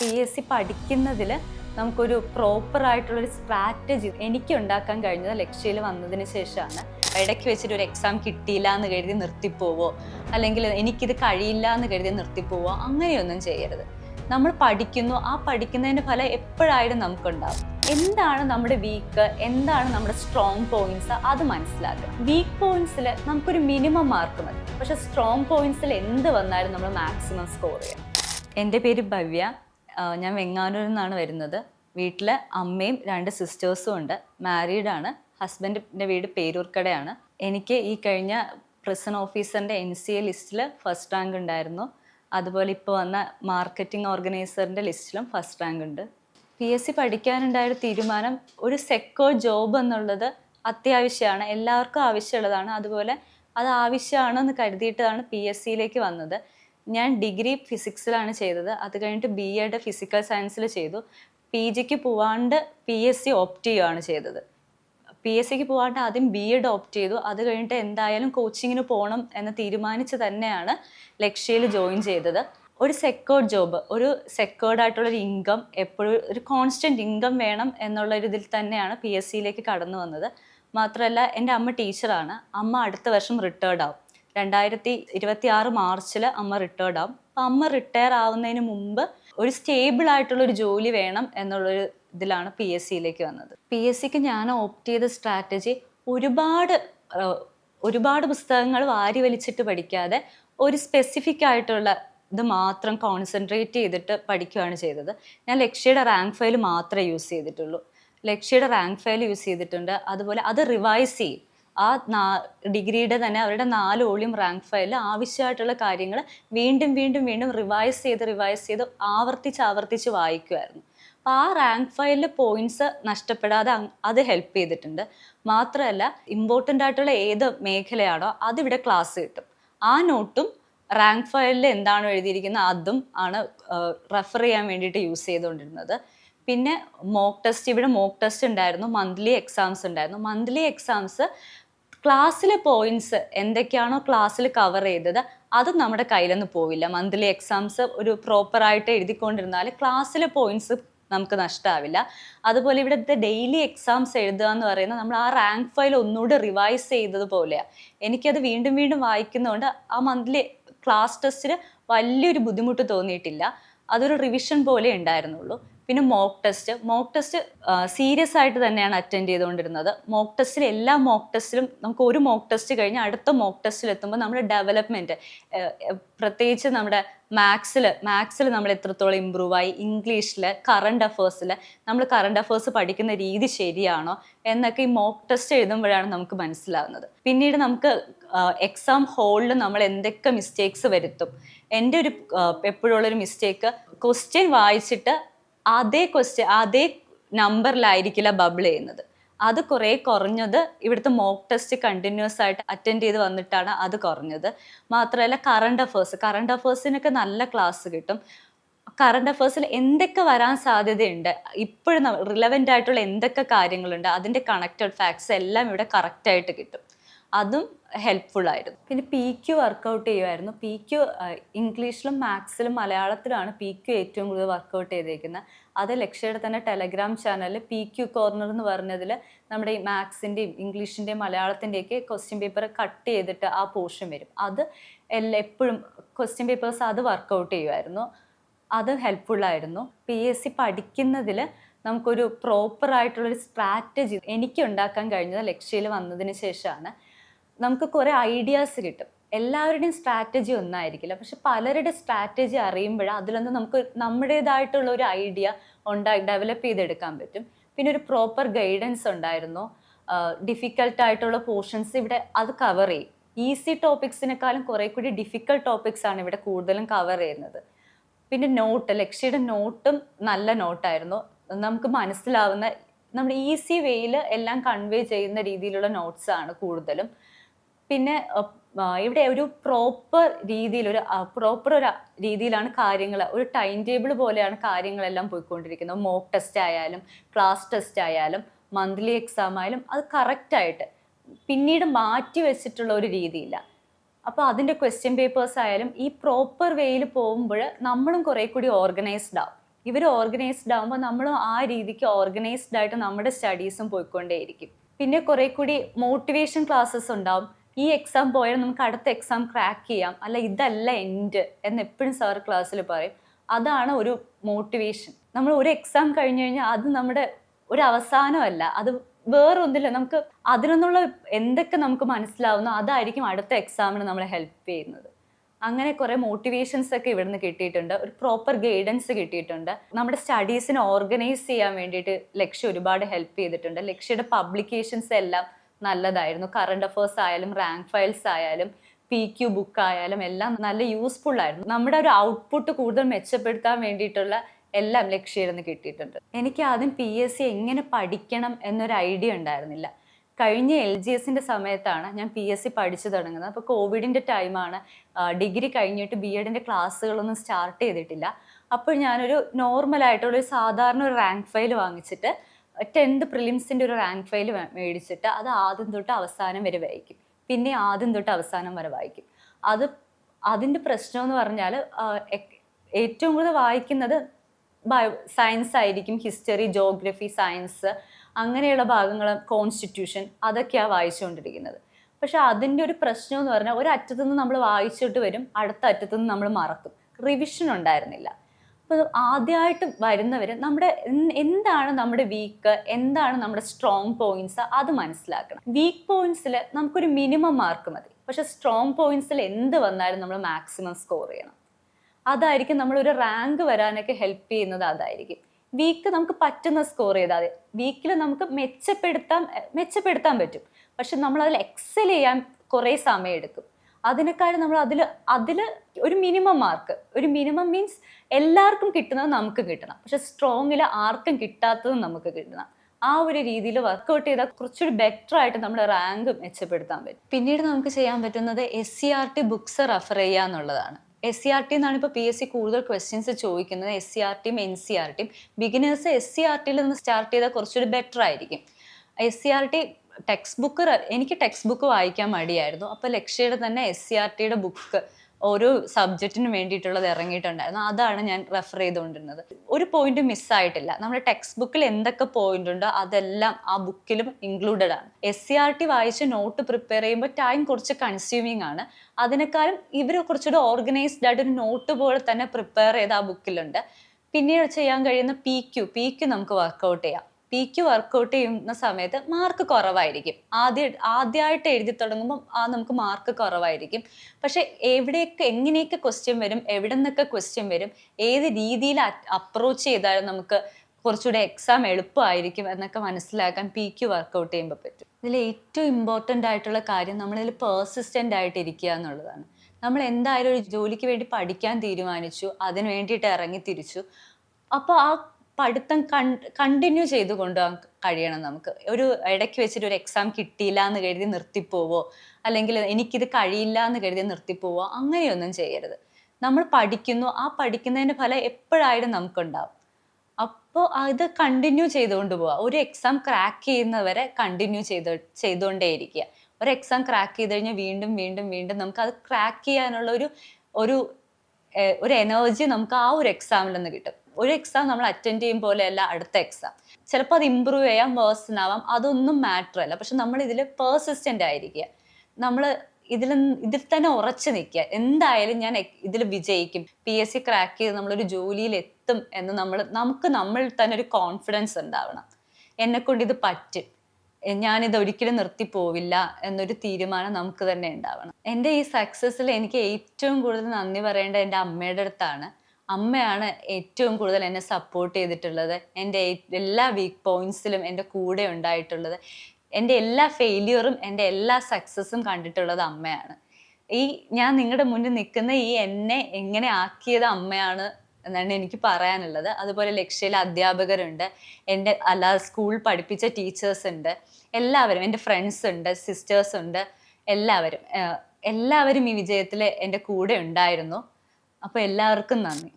P S C പഠിക്കുന്നതിൽ നമുക്കൊരു proper ആയിട്ടുള്ളൊരു സ്ട്രാറ്റജി എനിക്ക് ഉണ്ടാക്കാൻ കഴിഞ്ഞത് ലക്ഷ്യയിൽ വന്നതിന് ശേഷമാണ്. ഇടയ്ക്ക് വെച്ചിട്ട് ഒരു എക്സാം കിട്ടിയില്ല എന്ന് കരുതി നിർത്തിപ്പോവോ? അല്ലെങ്കിൽ എനിക്കിത് കഴിയില്ല എന്ന് കരുതി നിർത്തിപ്പോവോ? അങ്ങനെയൊന്നും ചെയ്യരുത്. നമ്മൾ പഠിക്കുന്നു ആ പഠിക്കുന്നതിന്റെ ഫലം എപ്പോഴായാലും നമുക്കുണ്ടാവും. എന്താണ് നമ്മുടെ വീക്ക് എന്താണ് നമ്മുടെ സ്ട്രോങ് പോയിന്റ്സ് അത് മനസ്സിലാക്കുക. വീക്ക് പോയിന്റ്സിൽ നമുക്കൊരു മിനിമം മാർക്ക് മതി. പക്ഷെ സ്ട്രോങ് പോയിന്റ്സിൽ എന്ത് വന്നാലും നമ്മൾ മാക്സിമം സ്കോർ ചെയ്യാം എന്റെ പേര് ഭവ്യ. ഞാൻ വെങ്ങാനൂരിൽ നിന്നാണ് വരുന്നത്. വീട്ടിൽ അമ്മയും രണ്ട് സിസ്റ്റേഴ്സും ഉണ്ട്. മാരീഡാണ് ഹസ്ബൻഡിന്റെ വീട് പേരൂർക്കടയാണ്. എനിക്ക് ഈ കഴിഞ്ഞ പ്രിസൺ ഓഫീസറിന്റെ എൻ സി എ ലിസ്റ്റിൽ ഫസ്റ്റ് റാങ്ക് ഉണ്ടായിരുന്നു. അതുപോലെ ഇപ്പോൾ വന്ന മാർക്കറ്റിംഗ് ഓർഗനൈസറിന്റെ ലിസ്റ്റിലും ഫസ്റ്റ് റാങ്ക് ഉണ്ട്. പി എസ് സി പഠിക്കാനുണ്ടായ തീരുമാനം ഒരു സെക്കോ ജോബ് എന്നുള്ളത് അത്യാവശ്യമാണ്. എല്ലാവർക്കും ആവശ്യമുള്ളതാണ്. അതുപോലെ അത് ആവശ്യമാണെന്ന് കരുതിയിട്ടാണ് പി എസ് സിയിലേക്ക് വന്നത്. ഞാൻ ഡിഗ്രി ഫിസിക്സിലാണ് ചെയ്തത്. അത് കഴിഞ്ഞിട്ട് ബി എഡ് ഫിസിക്കൽ സയൻസിൽ ചെയ്തു. പി ജിക്ക് പോവാണ്ട് പി എസ് സി ഓപ്റ്റ് ചെയ്യുകയാണ് ചെയ്തത്. പി എസ് സിക്ക് പോകാണ്ട് ആദ്യം ബി എഡ് ഓപ്റ്റ് ചെയ്തു. അത് കഴിഞ്ഞിട്ട് എന്തായാലും കോച്ചിങ്ങിന് പോകണം എന്ന് തീരുമാനിച്ച് തന്നെയാണ് ലക്ഷ്യയിൽ ജോയിൻ ചെയ്തത്. ഒരു സെക്യൂർഡ് ജോബ് ഒരു സെക്യൂർഡ് ആയിട്ടുള്ളൊരു ഇൻകം എപ്പോഴും ഒരു കോൺസ്റ്റന്റ് ഇൻകം വേണം എന്നുള്ള ഒരു ഇതിൽ തന്നെയാണ് പി എസ് സിയിലേക്ക് കടന്നു വന്നത്. മാത്രമല്ല എന്റെ അമ്മ ടീച്ചറാണ് അമ്മ അടുത്ത വർഷം റിട്ടയർഡ് ആവും. രണ്ടായിരത്തി ഇരുപത്തി ആറ് മാർച്ചിൽ അമ്മ റിട്ടയർഡ് ആവും. അപ്പം അമ്മ റിട്ടയർ ആവുന്നതിന് മുമ്പ് ഒരു സ്റ്റേബിൾ ആയിട്ടുള്ള ഒരു ജോലി വേണം എന്നുള്ളൊരു ഇതിലാണ് പി എസ് സിയിലേക്ക് വന്നത്. പി എസ് സിക്ക് ഞാൻ ഓപ്റ്റ് ചെയ്ത സ്ട്രാറ്റജി ഒരുപാട് ഒരുപാട് പുസ്തകങ്ങൾ വാരി വലിച്ചിട്ട് പഠിക്കാതെ ഒരു സ്പെസിഫിക് ആയിട്ടുള്ള ഇത് മാത്രം കോൺസെൻട്രേറ്റ് ചെയ്തിട്ട് പഠിക്കുകയാണ് ചെയ്തത്. ഞാൻ ലക്ഷ്യയുടെ റാങ്ക് ഫയൽ മാത്രമേ യൂസ് ചെയ്തിട്ടുള്ളൂ. ലക്ഷ്യയുടെ റാങ്ക് ഫയൽ യൂസ് ചെയ്തിട്ടുണ്ട്. അതുപോലെ അത് റിവൈസ് ചെയ്യും. ആ നാ ഡിഗ്രിയുടെ തന്നെ അവരുടെ നാല് ഓളിയും റാങ്ക് ഫയലിൽ ആവശ്യമായിട്ടുള്ള കാര്യങ്ങൾ വീണ്ടും വീണ്ടും വീണ്ടും റിവൈസ് ചെയ്ത് റിവൈസ് ചെയ്ത് ആവർത്തിച്ച് ആവർത്തിച്ച് വായിക്കുമായിരുന്നു ആ റാങ്ക് ഫയലിലെ പോയിന്റ്സ് നഷ്ടപ്പെടാതെ അത് ഹെൽപ്പ് ചെയ്തിട്ടുണ്ട്. മാത്രമല്ല ഇമ്പോർട്ടന്റ് ആയിട്ടുള്ള ഏത് മേഖലയാണോ അതിവിടെ ക്ലാസ് കിട്ടും. ആ നോട്ടും റാങ്ക് ഫയലിൽ എന്താണോ എഴുതിയിരിക്കുന്നത് അതും ആണ് റെഫർ ചെയ്യാൻ വേണ്ടിയിട്ട് യൂസ് ചെയ്തുകൊണ്ടിരുന്നത്. പിന്നെ മോക്ക് ടെസ്റ്റ് ഇവിടെ മോക്ക് ടെസ്റ്റ് ഉണ്ടായിരുന്നു. മന്ത്ലി എക്സാംസ് ഉണ്ടായിരുന്നു. മന്ത്ലി എക്സാംസ് ക്ലാസ്സിലെ പോയിന്റ്സ് എന്തൊക്കെയാണോ ക്ലാസ്സിൽ കവർ ചെയ്തത് അത് നമ്മുടെ കയ്യിലൊന്നും പോവില്ല. മന്ത്ലി എക്സാംസ് ഒരു പ്രോപ്പറായിട്ട് എഴുതിക്കൊണ്ടിരുന്നാൽ ക്ലാസ്സിലെ പോയിന്റ്സ് നമുക്ക് നഷ്ടമാവില്ല അതുപോലെ ഇവിടുത്തെ ഡെയിലി എക്സാംസ് എഴുതുക എന്ന് പറയുന്നത് നമ്മൾ ആ റാങ്ക് ഫയൽ ഒന്നുകൂടി റിവൈസ് ചെയ്തതുപോലെയാണ് എനിക്കത് വീണ്ടും വീണ്ടും വായിക്കുന്നതുകൊണ്ട് ആ മന്ത്ലി ക്ലാസ് ടെസ്റ്റിൽ വലിയൊരു ബുദ്ധിമുട്ട് തോന്നിയിട്ടില്ല. അതൊരു റിവിഷൻ പോലെ ഉണ്ടായിരുന്നുള്ളൂ. പിന്നെ mock test mock test serious ആയിട്ട് തന്നെയാണ് അറ്റൻഡ് ചെയ്തുകൊണ്ടിരുന്നത്. മോക്ക് ടെസ്റ്റിൽ എല്ലാ മോക്ക് ടെസ്റ്റിലും നമുക്ക് ഒരു മോക്ക് ടെസ്റ്റ് കഴിഞ്ഞ് അടുത്ത മോക്ക് ടെസ്റ്റിൽ എത്തുമ്പോൾ നമ്മുടെ ഡെവലപ്മെന്റ് പ്രത്യേകിച്ച് നമ്മുടെ മാത്സിൽ മാത്സിൽ നമ്മൾ എത്രത്തോളം ഇമ്പ്രൂവ് ആയി ഇംഗ്ലീഷിൽ കറണ്ട് അഫേഴ്സിൽ നമ്മൾ കറണ്ട് അഫേഴ്സ് പഠിക്കുന്ന രീതി ശരിയാണോ എന്നൊക്കെ ഈ മോക്ക് ടെസ്റ്റ് എഴുതുമ്പോഴാണ് നമുക്ക് മനസ്സിലാവുന്നത്. പിന്നീട് നമുക്ക് എക്സാം ഹോളിൽ നമ്മൾ എന്തൊക്കെ മിസ്റ്റേക്സ് വരുത്തും. എന്റെ ഒരു എപ്പോഴുള്ളൊരു മിസ്റ്റേക്ക് ക്വസ്റ്റ്യൻ വായിച്ചിട്ട് അതേ ക്വസ്റ്റ്യൻ അതേ നമ്പറിലായിരിക്കില്ല ബബിൾ ചെയ്യുന്നത്. അത് കുറേ കുറഞ്ഞത് ഇവിടുത്തെ മോക്ക് ടെസ്റ്റ് കണ്ടിന്യൂസ് ആയിട്ട് അറ്റൻഡ് ചെയ്ത് വന്നിട്ടാണ് അത് കുറഞ്ഞത്. മാത്രമല്ല കറണ്ട് അഫേഴ്സ് കറണ്ട് അഫേഴ്സിനൊക്കെ നല്ല ക്ലാസ് കിട്ടും. കറണ്ട് അഫേഴ്സിൽ എന്തൊക്കെ വരാൻ സാധ്യതയുണ്ട്? ഇപ്പോഴും റിലവന്റ് ആയിട്ടുള്ള എന്തൊക്കെ കാര്യങ്ങളുണ്ട്? അതിന്റെ കണക്റ്റഡ് ഫാക്ട്സ് എല്ലാം ഇവിടെ കറക്റ്റായിട്ട് കിട്ടും. അതും ഹെൽപ്ഫുൾ ആയിരുന്നു. പിന്നെ പി ക്യു വർക്കൗട്ട് ചെയ്യുമായിരുന്നു. പി ക്യു ഇംഗ്ലീഷിലും മാത്സിലും മലയാളത്തിലാണ് പി ക്യു ഏറ്റവും കൂടുതൽ വർക്കൗട്ട് ചെയ്തേക്കുന്നത് അത് ലക്ഷ്യയുടെ തന്നെ ടെലഗ്രാം ചാനലിൽ പി ക്യു കോർണർ എന്ന് പറഞ്ഞതിൽ നമ്മുടെ ഈ മാത്സിന്റെയും ഇംഗ്ലീഷിന്റെയും മലയാളത്തിന്റെയൊക്കെ ക്വസ്റ്റ്യൻ പേപ്പർ കട്ട് ചെയ്തിട്ട് ആ പോർഷൻ വരും. അത് എല്ലാ എപ്പോഴും ക്വസ്റ്റ്യൻ പേപ്പേഴ്സ് അത് വർക്കൗട്ട് ചെയ്യുമായിരുന്നു. അത് ഹെൽപ്ഫുള്ളായിരുന്നു പി എസ് സി പഠിക്കുന്നതിൽ നമുക്കൊരു പ്രോപ്പറായിട്ടുള്ളൊരു സ്ട്രാറ്റജി എനിക്ക് ഉണ്ടാക്കാൻ കഴിഞ്ഞത് ലക്ഷ്യയിൽ വന്നതിന് ശേഷമാണ് നമുക്ക് കുറേ ഐഡിയാസ് കിട്ടും. എല്ലാവരുടെയും സ്ട്രാറ്റജി ഒന്നായിരിക്കില്ല. പക്ഷെ പലരുടെ സ്ട്രാറ്റജി അറിയുമ്പോൾ അതിലൊന്ന് നമുക്ക് നമ്മുടേതായിട്ടുള്ള ഒരു ഐഡിയ ഉണ്ടായി ഡെവലപ്പ് ചെയ്തെടുക്കാൻ പറ്റും. പിന്നെ ഒരു പ്രോപ്പർ ഗൈഡൻസ് ഉണ്ടായിരുന്നു. ഡിഫിക്കൽട്ട് ആയിട്ടുള്ള പോർഷൻസ് ഇവിടെ അത് കവർ ചെയ്യും. ഈസി ടോപ്പിക്സിനെക്കാളും കുറേ കൂടി ഡിഫിക്കൽട്ട് ടോപ്പിക്സ് ആണ് ഇവിടെ കൂടുതലും കവർ ചെയ്യുന്നത്. പിന്നെ നോട്ട് ലക്ഷ്യയുടെ നോട്ടും നല്ല നോട്ടായിരുന്നു നമുക്ക് മനസ്സിലാവുന്ന നമ്മുടെ ഈസി വേയിൽ എല്ലാം കൺവേ ചെയ്യുന്ന രീതിയിലുള്ള നോട്ട്സ് ആണ് കൂടുതലും. പിന്നെ ഇവിടെ ഒരു പ്രോപ്പർ രീതിയിൽ ഒരു പ്രോപ്പർ ഒരു രീതിയിലാണ് കാര്യങ്ങൾ ഒരു ടൈം ടേബിൾ പോലെയാണ് കാര്യങ്ങളെല്ലാം പോയിക്കൊണ്ടിരിക്കുന്നത്. മോക്ക് ടെസ്റ്റ് ആയാലും ക്ലാസ് ടെസ്റ്റ് ആയാലും മന്ത്ലി എക്സാം ആയാലും അത് കറക്റ്റായിട്ട് പിന്നീട് മാറ്റി വെച്ചിട്ടുള്ള ഒരു രീതിയില്ല. അപ്പോൾ അതിന്റെ ക്വസ്റ്റ്യൻ പേപ്പേഴ്സ് ആയാലും ഈ പ്രോപ്പർ വേയിൽ പോകുമ്പോൾ നമ്മളും കുറേ കൂടി ഓർഗനൈസ്ഡ് ആവും. ഇവർ ഓർഗനൈസ്ഡ് ആകുമ്പോൾ നമ്മളും ആ രീതിക്ക് ഓർഗനൈസ്ഡ് ആയിട്ട് നമ്മുടെ സ്റ്റഡീസും പോയിക്കൊണ്ടേയിരിക്കും. പിന്നെ കുറെ കൂടി മോട്ടിവേഷൻ ക്ലാസ്സസ് ഉണ്ടാവും. ഈ എക്സാം പോയാൽ നമുക്ക് അടുത്ത എക്സാം ക്രാക്ക് ചെയ്യാം. അല്ല ഇതല്ല എൻഡ് എന്ന് എപ്പോഴും സാർ ക്ലാസ്സിൽ പറയും. അതാണ് ഒരു മോട്ടിവേഷൻ നമ്മൾ ഒരു എക്സാം കഴിഞ്ഞു കഴിഞ്ഞാൽ അത് നമ്മുടെ ഒരു അവസാനമല്ല. അത് വേറൊന്നില്ല. നമുക്ക് അതിൽ നിന്നുള്ള എന്തൊക്കെ നമുക്ക് മനസ്സിലാവുന്നോ അതായിരിക്കും അടുത്ത എക്സാമിന് നമ്മളെ ഹെൽപ്പ് ചെയ്യുന്നത്. അങ്ങനെ കുറേ മോട്ടിവേഷൻസ് ഒക്കെ ഇവിടുന്ന് കിട്ടിയിട്ടുണ്ട്. ഒരു പ്രോപ്പർ ഗൈഡൻസ് കിട്ടിയിട്ടുണ്ട്. നമ്മുടെ സ്റ്റഡീസിനെ ഓർഗനൈസ് ചെയ്യാൻ വേണ്ടിയിട്ട് ലക്ഷ്യം ഒരുപാട് ഹെൽപ്പ് ചെയ്തിട്ടുണ്ട്. ലക്ഷ്യയുടെ പബ്ലിക്കേഷൻസ് എല്ലാം നല്ലതായിരുന്നു. കറണ്ട് അഫേഴ്സ് ആയാലും റാങ്ക് ഫയൽസ് ആയാലും പി ക്യു ബുക്ക് ആയാലും എല്ലാം നല്ല യൂസ്ഫുൾ ആയിരുന്നു. നമ്മുടെ ഒരു ഔട്ട്പുട്ട് കൂടുതൽ മെച്ചപ്പെടുത്താൻ വേണ്ടിയിട്ടുള്ള എല്ലാം ലക്ഷ്യമായിരുന്നു കിട്ടിയിട്ടുണ്ട്. എനിക്ക് ആദ്യം പി എസ് സി എങ്ങനെ പഠിക്കണം എന്നൊരു ഐഡിയ ഉണ്ടായിരുന്നില്ല. കഴിഞ്ഞ എൽ ജി എസിന്റെ സമയത്താണ് ഞാൻ പി എസ് സി പഠിച്ചു തുടങ്ങുന്നത്. അപ്പോൾ കോവിഡിന്റെ ടൈമാണ് ഡിഗ്രി കഴിഞ്ഞിട്ട് ബി എഡിന്റെ ക്ലാസ്സുകളൊന്നും സ്റ്റാർട്ട് ചെയ്തിട്ടില്ല. അപ്പോൾ ഞാനൊരു നോർമലായിട്ടുള്ള ഒരു സാധാരണ ഒരു റാങ്ക് ഫയൽ വാങ്ങിച്ചിട്ട് ടെൻത്ത് പ്രിലിംസിന്റെ ഒരു റാങ്ക് ഫയൽ മേടിച്ചിട്ട് അത് ആദ്യം തൊട്ട് അവസാനം വരെ വായിക്കും. പിന്നെ ആദ്യം തൊട്ട് അവസാനം വരെ വായിക്കും. അത് അതിന്റെ പ്രശ്നം എന്ന് പറഞ്ഞാൽ ഏറ്റവും കൂടുതൽ വായിക്കുന്നത് ബയോ സയൻസ് ആയിരിക്കും. ഹിസ്റ്ററി ജോഗ്രഫി സയൻസ് അങ്ങനെയുള്ള ഭാഗങ്ങൾ കോൺസ്റ്റിറ്റ്യൂഷൻ അതൊക്കെയാണ് വായിച്ചുകൊണ്ടിരിക്കുന്നത്. പക്ഷെ അതിന്റെ ഒരു പ്രശ്നം എന്ന് പറഞ്ഞാൽ ഒരു അറ്റത്തുനിന്ന് നമ്മൾ വായിച്ചിട്ട് വരും അടുത്ത അറ്റത്തുനിന്ന് നമ്മൾ മറക്കും. റിവിഷൻ ഉണ്ടായിരുന്നില്ല. അപ്പോൾ ആദ്യമായിട്ട് വരുന്നവർ നമ്മുടെ എന്താണ് നമ്മുടെ വീക്ക് എന്താണ് നമ്മുടെ സ്ട്രോങ് പോയിന്റ്സ് അത് മനസ്സിലാക്കണം. വീക്ക് പോയിന്റ്സിൽ നമുക്കൊരു മിനിമം മാർക്ക് മതി. പക്ഷെ സ്ട്രോങ് പോയിന്റ്സിൽ എന്ത് വന്നാലും നമ്മൾ മാക്സിമം സ്കോർ ചെയ്യണം. അതായിരിക്കും നമ്മളൊരു റാങ്ക് വരാനൊക്കെ ഹെൽപ്പ് ചെയ്യുന്നത് അതായിരിക്കും. വീക്ക് നമുക്ക് പറ്റുന്ന സ്കോർ ചെയ്താൽ മതി. വീക്കിൽ നമുക്ക് മെച്ചപ്പെടുത്താൻ മെച്ചപ്പെടുത്താൻ പറ്റും. പക്ഷെ നമ്മൾ അതിൽ എക്സൽ ചെയ്യാൻ കുറേ സമയം എടുക്കും അതിനേക്കാളും നമ്മൾ അതിൽ അതിൽ ഒരു മിനിമം മാർക്ക് ഒരു മിനിമം മീൻസ് എല്ലാവർക്കും കിട്ടുന്നത് നമുക്ക് കിട്ടണം. പക്ഷെ സ്ട്രോങ്ങിൽ ആർക്കും കിട്ടാത്തതും നമുക്ക് കിട്ടണം. ആ ഒരു രീതിയിൽ വർക്കൗട്ട് ചെയ്താൽ കുറച്ചൊരു ബെറ്റർ ആയിട്ട് നമ്മുടെ റാങ്ക് മെച്ചപ്പെടുത്താൻ പറ്റും. പിന്നീട് നമുക്ക് ചെയ്യാൻ പറ്റുന്നത് S C R T books refer ചെയ്യുക എന്നുള്ളതാണ്. എസ് സി ആർ ടി എന്നാണ് ഇപ്പോൾ പി എസ് സി കൂടുതൽ ക്വസ്റ്റ്യൻസ് ചോദിക്കുന്നത്. എസ് സി ആർ ടിയും എൻ സി ആർ ടിയും ബിഗിനേഴ്സ് എസ് സി ആർ ടിയിൽ നിന്ന് സ്റ്റാർട്ട് ചെയ്താൽ കുറച്ചൊരു ബെറ്റർ ആയിരിക്കും. S C R T text book എനിക്ക് ടെക്സ്റ്റ് ബുക്ക് വായിക്കാൻ മടിയായിരുന്നു. അപ്പോൾ ലക്ഷ്യയുടെ തന്നെ എസ് സി ആർ ടിയുടെ ബുക്ക് ഓരോ സബ്ജക്റ്റിന് വേണ്ടിയിട്ടുള്ളത് ഇറങ്ങിയിട്ടുണ്ടായിരുന്നു. അതാണ് ഞാൻ റെഫർ ചെയ്തുകൊണ്ടിരുന്നത്. ഒരു പോയിന്റ് മിസ്സായിട്ടില്ല നമ്മുടെ ടെക്സ്റ്റ് ബുക്കിൽ എന്തൊക്കെ പോയിന്റ് ഉണ്ടോ അതെല്ലാം ആ ബുക്കിലും ഇൻക്ലൂഡഡ് ആണ്. എസ് സി ആർ ടി വായിച്ച് നോട്ട് പ്രിപ്പയർ ചെയ്യുമ്പോൾ ടൈം കുറച്ച് കൺസ്യൂമിങ് ആണ്. അതിനേക്കാളും ഇവർ കുറച്ചുകൂടെ ഓർഗനൈസ്ഡ് ആയിട്ട് ഒരു നോട്ട് പോലെ തന്നെ പ്രിപ്പയർ ചെയ്ത് ആ ബുക്കിലുണ്ട് പിന്നീട് ചെയ്യാൻ കഴിയുന്ന പി ക്യു പി ക്യു നമുക്ക് വർക്കൗട്ട് ചെയ്യാം. പി ക്യു വർക്കൗട്ട് ചെയ്യുന്ന സമയത്ത് മാർക്ക് കുറവായിരിക്കും. ആദ്യ ആദ്യമായിട്ട് എഴുതി തുടങ്ങുമ്പോൾ ആ നമുക്ക് മാർക്ക് കുറവായിരിക്കും. പക്ഷെ എവിടെയൊക്കെ എങ്ങനെയൊക്കെ ക്വസ്റ്റ്യൻ വരും എവിടെ നിന്നൊക്കെ ക്വസ്റ്റ്യൻ വരും ഏത് രീതിയിൽ അപ്രോച്ച് ചെയ്താലും നമുക്ക് കുറച്ചുകൂടെ എക്സാം എളുപ്പമായിരിക്കും എന്നൊക്കെ മനസ്സിലാക്കാൻ പി ക്യു വർക്കൗട്ട് ചെയ്യുമ്പോൾ പറ്റും. ഇതിൽ ഏറ്റവും ഇമ്പോർട്ടന്റ് ആയിട്ടുള്ള കാര്യം നമ്മളിതിൽ പേഴ്സിസ്റ്റന്റ് ആയിട്ട് ഇരിക്കുക എന്നുള്ളതാണ്. നമ്മൾ എന്തായാലും ഒരു ജോലിക്ക് വേണ്ടി പഠിക്കാൻ തീരുമാനിച്ചു അതിന് വേണ്ടിയിട്ട് ഇറങ്ങി തിരിച്ചു. അപ്പോൾ ആ പഠിത്തം കണ്ടിന്യൂ ചെയ്ത് കൊണ്ടുപോകാൻ കഴിയണം നമുക്ക്. ഒരു ഇടയ്ക്ക് വെച്ചിട്ട് ഒരു എക്സാം കിട്ടിയില്ല എന്ന് കരുതി നിർത്തിപ്പോവോ? അല്ലെങ്കിൽ എനിക്കിത് കഴിയില്ല എന്ന് കരുതി നിർത്തിപ്പോവോ? അങ്ങനെയൊന്നും ചെയ്യരുത്. നമ്മൾ പഠിക്കുന്നു. ആ പഠിക്കുന്നതിന്റെ ഫലം എപ്പോഴായാലും നമുക്കുണ്ടാവും. അപ്പോൾ അത് കണ്ടിന്യൂ ചെയ്തുകൊണ്ട് പോവുക ഒരു എക്സാം ക്രാക്ക് ചെയ്യുന്നവരെ കണ്ടിന്യൂ ചെയ്ത് ചെയ്തുകൊണ്ടേയിരിക്കുക. ഒരു എക്സാം ക്രാക്ക് ചെയ്ത് കഴിഞ്ഞാൽ വീണ്ടും വീണ്ടും വീണ്ടും നമുക്ക് അത് ക്രാക്ക് ചെയ്യാനുള്ള ഒരു ഒരു ഒരു എനർജി നമുക്ക് ആ ഒരു എക്സാമിൽ നിന്ന് കിട്ടും. ഒരു എക്സാം നമ്മൾ അറ്റൻഡ് ചെയ്യും പോലെയല്ല അടുത്ത എക്സാം ചിലപ്പോൾ അത് ഇമ്പ്രൂവ് ചെയ്യാം വേഴ്സൺ ആവാം അതൊന്നും മാറ്റർ അല്ല. പക്ഷെ നമ്മൾ ഇതിൽ പേഴ്സിസ്റ്റന്റ് ആയിരിക്കുക. നമ്മൾ ഇതിൽ ഇതിൽ തന്നെ ഉറച്ചു നിൽക്കുക. എന്തായാലും ഞാൻ ഇതിൽ വിജയിക്കും. പി എസ് സി ക്രാക്ക് ചെയ്ത് നമ്മളൊരു ജോലിയിൽ എത്തും എന്ന് നമ്മൾ നമുക്ക് നമ്മൾ തന്നെ ഒരു കോൺഫിഡൻസ് ഉണ്ടാവണം. എന്നെ കൊണ്ട് ഇത് പറ്റും. ഞാനിത് ഒരിക്കലും നിർത്തി പോവില്ല എന്നൊരു തീരുമാനം നമുക്ക് തന്നെ ഉണ്ടാവണം. എന്റെ ഈ സക്സസ്സിൽ എനിക്ക് ഏറ്റവും കൂടുതൽ നന്ദി പറയേണ്ടത് എന്റെ അമ്മയുടെ അടുത്താണ്. അമ്മയാണ് ഏറ്റവും കൂടുതൽ എന്നെ സപ്പോർട്ട് ചെയ്തിട്ടുള്ളത്. എന്റെ എല്ലാ വീക്ക് പോയിന്റ്സിലും എന്റെ കൂടെ ഉണ്ടായിട്ടുള്ളത്. എന്റെ എല്ലാ ഫെയിലിയറും എന്റെ എല്ലാ സക്സസ്സും കണ്ടിട്ടുള്ളത് അമ്മയാണ്. ഈ ഞാൻ നിങ്ങളുടെ മുന്നിൽ നിൽക്കുന്ന ഈ എന്നെ എങ്ങനെ ആക്കിയത് അമ്മയാണ് എന്നാണ് എനിക്ക് പറയാനുള്ളത്. അതുപോലെ ലക്ഷ്യയിൽ അധ്യാപകരുണ്ട്. എന്റെ അല്ല സ്കൂൾ പഠിപ്പിച്ച ടീച്ചേഴ്സ് ഉണ്ട്. എല്ലാവരും എന്റെ ഫ്രണ്ട്സ് ഉണ്ട് സിസ്റ്റേഴ്സ് ഉണ്ട്. എല്ലാവരും എല്ലാവരും ഈ വിജയത്തിൽ എന്റെ കൂടെ ഉണ്ടായിരുന്നു. അപ്പോൾ എല്ലാവർക്കും നന്ദി.